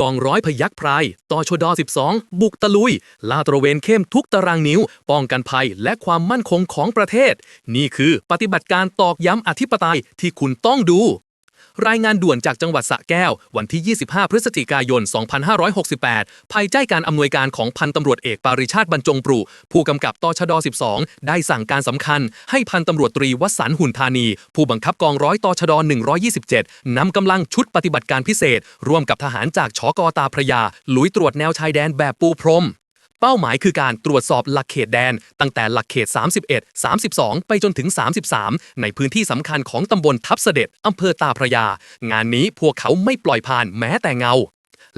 กองร้อยพยักพรายต่อชด12 บุกตะลุย ลาดตระเวนเข้มทุกตารางนิ้ว ป้องกันภัยและความมั่นคงของประเทศ นี่คือปฏิบัติการตอกย้ำอธิปไตยที่คุณต้องดู รายงานด่วนจากจังหวัดสระแก้ว วันที่ 25 พฤศจิกายน 2568 ภายใต้การอำนวยการของพันตำรวจเอกปาริชาติบรรจงปรุผู้กำกับตชด 12 ได้สั่งการสำคัญ ให้พันตำรวจตรีวสันหุ่นธานี ผู้บังคับกองร้อยตชด 127 นำกำลังชุดปฏิบัติการพิเศษ ร่วมกับทหารจากชกตาพระยา ลุยตรวจแนวชายแดนแบบปูพรม เป้าหมายคือการตรวจสอบหลักเขตแดน ตั้งแต่หลักเขต 31 32 ไปจนถึง 33 ในพื้นที่สำคัญของตำบลทับเสด็จอำเภอตาพระยา งานนี้พวกเขาไม่ปล่อยผ่านแม้แต่เงา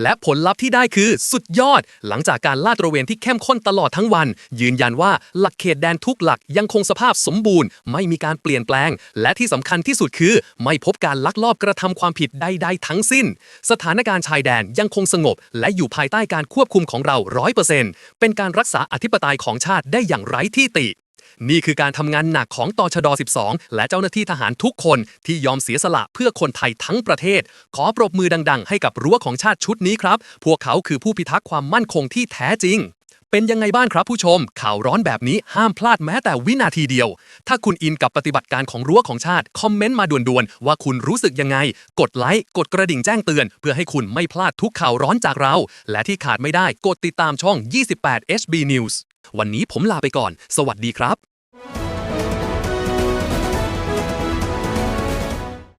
และผลลัพธ์ที่ได้คือสุดยอด หลังจากการลาดตระเวนที่เข้มข้นตลอดทั้งวัน ยืนยันว่าหลักเขตแดนทุกหลักยังคงสภาพสมบูรณ์ ไม่มีการเปลี่ยนแปลง และที่สำคัญที่สุดคือ ไม่พบการลักลอบกระทำความผิดใดๆทั้งสิ้น สถานการณ์ชายแดนยังคงสงบ และอยู่ภายใต้การควบคุมของเราร้อยเปอร์เซ็นต์เป็นการรักษาอธิปไตยของชาติได้อย่างไร้ที่ติ นี่คือการทำงานหนักของตชด 12 และเจ้าหน้าที่ทหารทุกคนที่ยอมเสียสละเพื่อคนไทยทั้งประเทศ ขอปรบมือดัง ๆ ให้กับรั้วของชาติชุดนี้ครับ พวกเขาคือผู้พิทักษ์ความมั่นคงที่แท้จริง เป็นยังไงบ้างครับผู้ชม ข่าวร้อนแบบนี้ห้ามพลาดแม้แต่วินาทีเดียว ถ้าคุณอินกับปฏิบัติการของรั้วของชาติ คอมเมนต์มาด่วนๆว่าคุณรู้สึกยังไง กดไลค์กดกระดิ่งแจ้งเตือน เพื่อให้คุณไม่พลาดทุกข่าวร้อนจากเรา และที่ขาดไม่ได้กดติดตามช่อง 28 HB News วันนี้ผมลาไปก่อน สวัสดีครับ